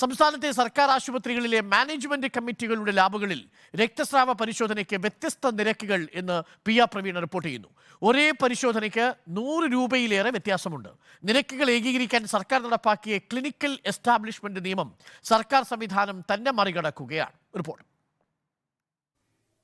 സംസ്ഥാനത്തെ സർക്കാർ ആശുപത്രികളിലെ മാനേജ്മെന്റ് കമ്മിറ്റികളുടെ ലാബുകളിൽ രക്തസ്രാവ പരിശോധനയ്ക്ക് വ്യത്യസ്ത നിരക്കുകൾ എന്ന് പി ആർ പ്രവീൺ റിപ്പോർട്ട് ചെയ്യുന്നു. ഒരേ പരിശോധനയ്ക്ക് നൂറ് രൂപയിലേറെ വ്യത്യാസമുണ്ട്. നിരക്കുകൾ ഏകീകരിക്കാൻ സർക്കാർ നടപ്പാക്കിയ ക്ലിനിക്കൽ എസ്റ്റാബ്ലിഷ്മെന്റ് നിയമം സർക്കാർ സംവിധാനം തന്നെ മറികടക്കുകയാണ്. റിപ്പോർട്ട്.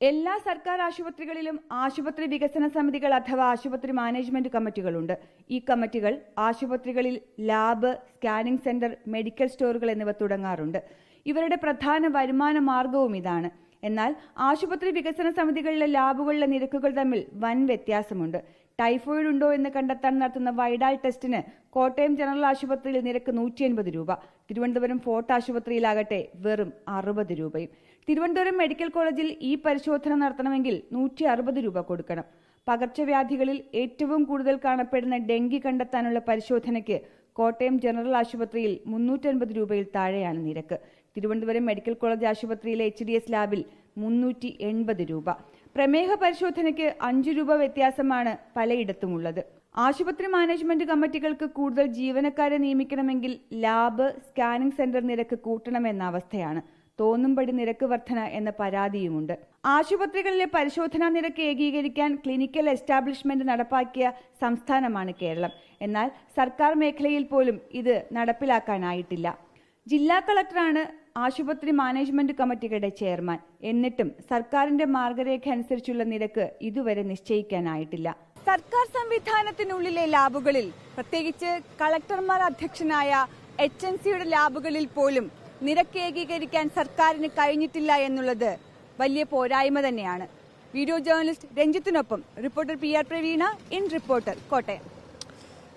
എല്ലാ സർക്കാർ ആശുപത്രികളിലും ആശുപത്രി വികസന സമിതികൾ അഥവാ ആശുപത്രി മാനേജ്മെന്റ് കമ്മിറ്റികളുണ്ട്. ഈ കമ്മിറ്റികൾ ആശുപത്രികളിൽ ലാബ് സ്കാനിംഗ് സെന്റർ മെഡിക്കൽ സ്റ്റോറുകൾ എന്നിവ തുടങ്ങാറുണ്ട്. ഇവരുടെ പ്രധാന വരുമാന മാർഗവും ഇതാണ്. എന്നാൽ ആശുപത്രി വികസന സമിതികളിലെ ലാബുകളിലെ നിരക്കുകൾ തമ്മിൽ വൻ വ്യത്യാസമുണ്ട്. ടൈഫോയിഡ് ഉണ്ടോ എന്ന് കണ്ടെത്താൻ നടത്തുന്ന വൈഡാൽ ടെസ്റ്റിന് കോട്ടയം ജനറൽ ആശുപത്രിയിൽ നിരക്ക് നൂറ്റി എൺപത് രൂപ. തിരുവനന്തപുരം ഫോർട്ട് ആശുപത്രിയിലാകട്ടെ വെറും അറുപത് രൂപയും. തിരുവനന്തപുരം മെഡിക്കൽ കോളേജിൽ ഈ പരിശോധന നടത്തണമെങ്കിൽ നൂറ്റി അറുപത് രൂപ കൊടുക്കണം. പകർച്ചവ്യാധികളിൽ ഏറ്റവും കൂടുതൽ കാണപ്പെടുന്ന ഡെങ്കി കണ്ടെത്താനുള്ള പരിശോധനയ്ക്ക് കോട്ടയം ജനറൽ ആശുപത്രിയിൽ മുന്നൂറ്റൻപത് രൂപയിൽ താഴെയാണ് നിരക്ക്. തിരുവനന്തപുരം മെഡിക്കൽ കോളേജ് ആശുപത്രിയിലെ എച്ച് ഡി എസ് ലാബിൽ മുന്നൂറ്റി എൺപത് രൂപ. പ്രമേഹ പരിശോധനയ്ക്ക് അഞ്ചു രൂപ വ്യത്യാസമാണ് പലയിടത്തുമുള്ളത്. ആശുപത്രി മാനേജ്മെന്റ് കമ്മിറ്റികൾക്ക് കൂടുതൽ ജീവനക്കാരെ നിയമിക്കണമെങ്കിൽ ലാബ് സ്കാനിംഗ് സെന്റർ നിരക്ക് കൂട്ടണമെന്ന അവസ്ഥയാണ്. തോന്നുംപടി നിരക്ക് വർധന എന്ന പരാതിയുമുണ്ട്. ആശുപത്രികളിലെ പരിശോധനാ നിരക്ക് ഏകീകരിക്കാൻ ക്ലിനിക്കൽ എസ്റ്റാബ്ലിഷ്മെന്റ് നടപ്പാക്കിയ സംസ്ഥാനമാണ് കേരളം. എന്നാൽ സർക്കാർ മേഖലയിൽ പോലും ഇത് നടപ്പിലാക്കാനായിട്ടില്ല. ജില്ലാ കളക്ടറാണ് ആശുപത്രി മാനേജ്മെന്റ് കമ്മിറ്റികളുടെ ചെയർമാൻ. എന്നിട്ടും സർക്കാരിന്റെ മാർഗരേഖ അനുസരിച്ചുള്ള നിരക്ക് ഇതുവരെ നിശ്ചയിക്കാനായിട്ടില്ല. സർക്കാർ സംവിധാനത്തിനുള്ളിലെ ലാബുകളിൽ പ്രത്യേകിച്ച് കളക്ടർമാർ അധ്യക്ഷനായ എച്ച് എൻ സിയുടെ ലാബുകളിൽ പോലും നിരക്ക് ഏകീകരിക്കാൻ സർക്കാരിന് കഴിഞ്ഞിട്ടില്ല എന്നുള്ളത് വലിയ പോരായ്മ തന്നെയാണ്. Video journalist രഞ്ജിത്തിനൊപ്പം reporter P R Praveena in reporter Kottayam.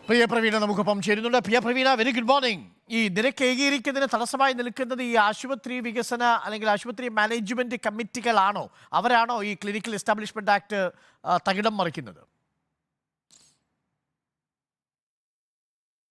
പ്രിയ പ്രവീണ നമുക്കൊപ്പം ചേരുന്നുണ്ട്. പ്രിയ പ്രവീണ വെരി ഗുഡ് മോർണിംഗ് ഈ നിരക്ക് ഏകീകരിക്കുന്നതിന് തടസ്സമായി നിൽക്കുന്നത് ഈ ആശുപത്രി വികസന അല്ലെങ്കിൽ ആശുപത്രി മാനേജ്മെന്റ് കമ്മിറ്റികളാണോ? അവരാണോ ഈ ക്ലിനിക്കൽ എസ്റ്റാബ്ലിഷ്മെന്റ് ആക്ട് തകിടം മറിക്കുന്നത്?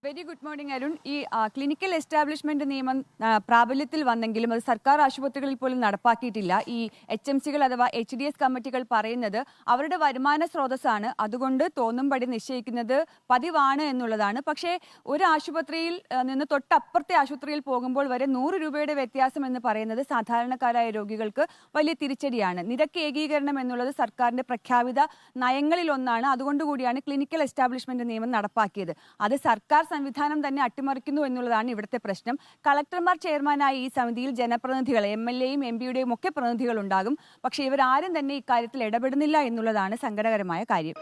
വെരി ഗുഡ് മോർണിംഗ് അരുൺ ഈ ക്ലിനിക്കൽ എസ്റ്റാബ്ലിഷ്മെന്റ് നിയമം പ്രാബല്യത്തിൽ വന്നെങ്കിലും അത് സർക്കാർ ആശുപത്രികളിൽ പോലും നടപ്പാക്കിയിട്ടില്ല. ഈ എച്ച് എം സികൾ അഥവാ എച്ച് ഡി എസ് കമ്മിറ്റികൾ പറയുന്നത് അവരുടെ വരുമാന സ്രോതസ്സാണ്. അതുകൊണ്ട് തോന്നുംപടി നിശ്ചയിക്കുന്നത് പതിവാണ് എന്നുള്ളതാണ്. പക്ഷേ ഒരു ആശുപത്രിയിൽ നിന്ന് തൊട്ടപ്പുറത്തെ ആശുപത്രിയിൽ പോകുമ്പോൾ വരെ നൂറ് രൂപയുടെ വ്യത്യാസം എന്ന് പറയുന്നത് സാധാരണക്കാരായ രോഗികൾക്ക് വലിയ തിരിച്ചടിയാണ്. നിരക്ക് ഏകീകരണം എന്നുള്ളത് സർക്കാരിന്റെ പ്രഖ്യാപിത നയങ്ങളിൽ ഒന്നാണ് അതുകൊണ്ടുകൂടിയാണ് ക്ലിനിക്കൽ എസ്റ്റാബ്ലിഷ്മെന്റ് നിയമം നടപ്പാക്കിയത്. അത് സർക്കാർ സംവിധാനം തന്നെ അട്ടിമറിക്കുന്നു എന്നുള്ളതാണ് ഇവിടുത്തെ പ്രശ്നം. കളക്ടർമാർ ചെയർമാനായ ഈ സമിതിയിൽ ജനപ്രതിനിധികൾ എം എൽ എയും എം പിയുടെയും ഒക്കെ പ്രതിനിധികൾ ഉണ്ടാകും പക്ഷേ ഇവരാരും തന്നെ ഇക്കാര്യത്തിൽ ഇടപെടുന്നില്ല എന്നുള്ളതാണ് സങ്കടകരമായ കാര്യം.